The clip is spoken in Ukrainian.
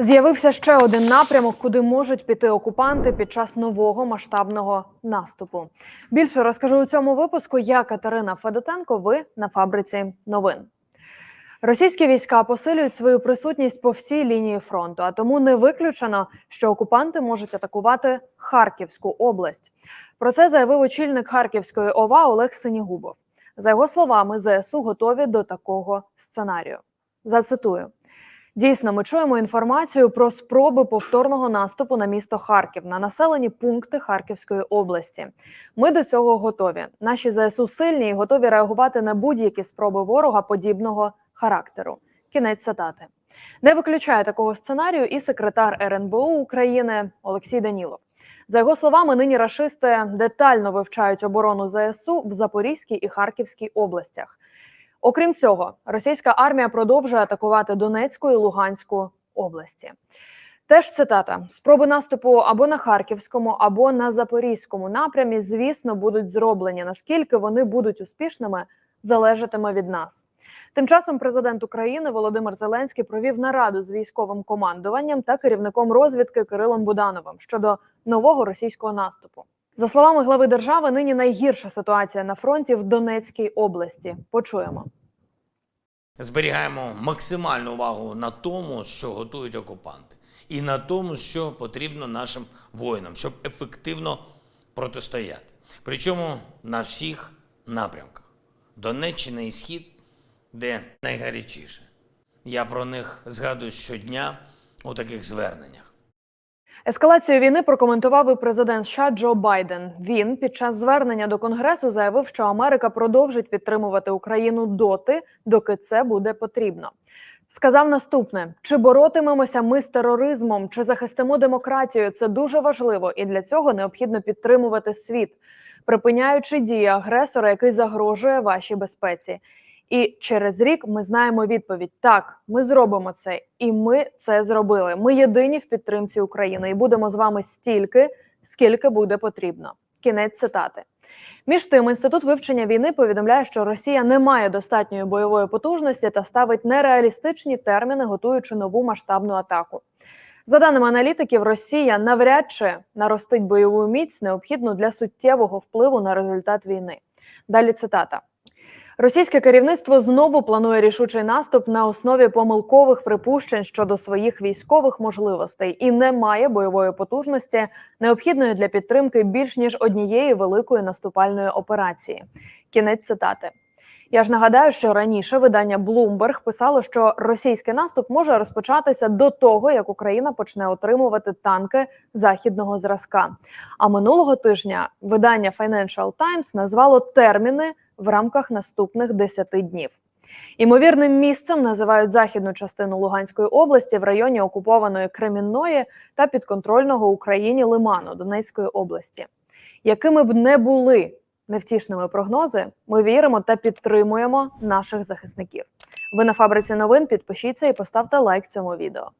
З'явився ще один напрямок, куди можуть піти окупанти під час нового масштабного наступу. Більше розкажу у цьому випуску. Я Катерина Федотенко. Ви на фабриці новин. Російські війська посилюють свою присутність по всій лінії фронту, а тому не виключено, що окупанти можуть атакувати Харківську область. Про це заявив очільник Харківської ОВА Олег Синігубов. За його словами, ЗСУ готові до такого сценарію. Зацитую. Дійсно, ми чуємо інформацію про спроби повторного наступу на місто Харків на населені пункти Харківської області. Ми до цього готові. Наші ЗСУ сильні і готові реагувати на будь-які спроби ворога подібного характеру. Кінець цитати. Не виключає такого сценарію і секретар РНБО України Олексій Данілов. За його словами, нині рашисти детально вивчають оборону ЗСУ в Запорізькій і Харківській областях. Окрім цього, російська армія продовжує атакувати Донецьку і Луганську області. Теж цитата: спроби наступу або на харківському, або на запорізькому напрямі, звісно, будуть зроблені. Наскільки вони будуть успішними, залежатиме від нас. Тим часом президент України Володимир Зеленський провів нараду з військовим командуванням та керівником розвідки Кирилом Будановим щодо нового російського наступу. За словами глави держави, нині найгірша ситуація на фронті в Донецькій області. Почуємо. Зберігаємо максимальну увагу на тому, що готують окупанти, і на тому, що потрібно нашим воїнам, щоб ефективно протистояти. Причому на всіх напрямках Донеччина і Схід, де найгарячіше. Я про них згадую щодня у таких зверненнях. Ескалацію війни прокоментував і президент США Джо Байден. Він під час звернення до конгресу заявив, що Америка продовжить підтримувати Україну доти, доки це буде потрібно. Сказав наступне: чи боротимемося ми з тероризмом, чи захистимо демократію? Це дуже важливо, і для цього необхідно підтримувати світ, припиняючи дії агресора, який загрожує вашій безпеці. І через рік ми знаємо відповідь: так, ми зробимо це, і ми це зробили. Ми єдині в підтримці України і будемо з вами стільки, скільки буде потрібно. Кінець цитати. Між тим, інститут вивчення війни повідомляє, що Росія не має достатньої бойової потужності та ставить нереалістичні терміни, готуючи нову масштабну атаку. За даними аналітиків, Росія навряд чи наростить бойову міць, необхідну для суттєвого впливу на результат війни. Далі цитата. Російське керівництво знову планує рішучий наступ на основі помилкових припущень щодо своїх військових можливостей і не має бойової потужності, необхідної для підтримки більш ніж однієї великої наступальної операції. Кінець цитати. Я ж нагадаю, що раніше видання Bloomberg писало, що російський наступ може розпочатися до того, як Україна почне отримувати танки західного зразка. А минулого тижня видання Financial Times назвало терміни в рамках наступних 10 днів. Імовірним місцем називають західну частину Луганської області в районі окупованої Кремінної та підконтрольного Україні Лиману Донецької області. Якими б не були невтішними прогнози, ми віримо та підтримуємо наших захисників. Ви на фабриці новин підпишіться і поставте лайк цьому відео.